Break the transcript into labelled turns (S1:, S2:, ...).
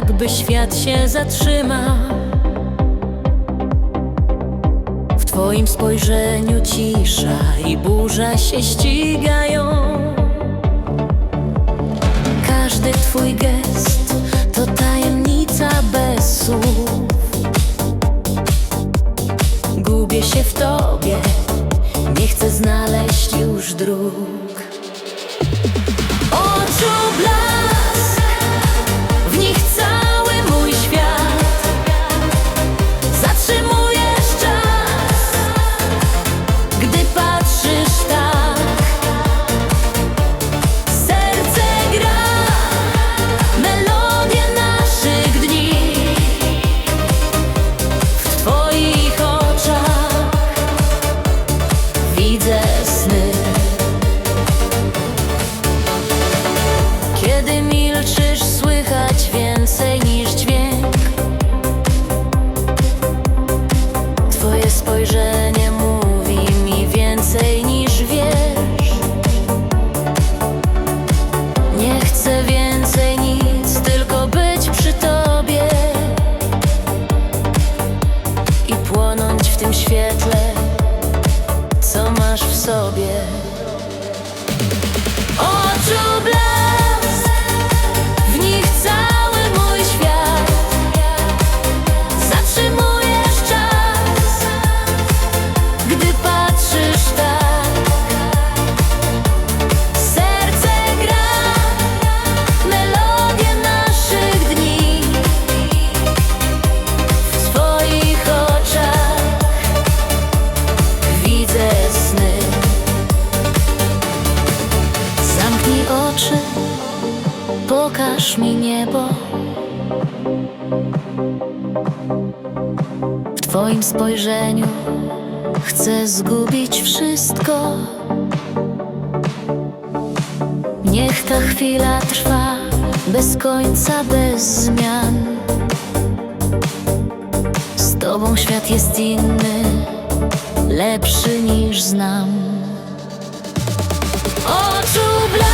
S1: jakby świat się zatrzymał. W Twoim spojrzeniu cisza i burza się ścigają. Każdy Twój gest to tajemnica bez słów. Gubię się w Tobie, nie chcę znaleźć już dróg. Masz w pokaż mi niebo. W Twoim spojrzeniu chcę zgubić wszystko. Niech ta chwila trwa bez końca, bez zmian. Z Tobą świat jest inny, lepszy niż znam. Oczu blask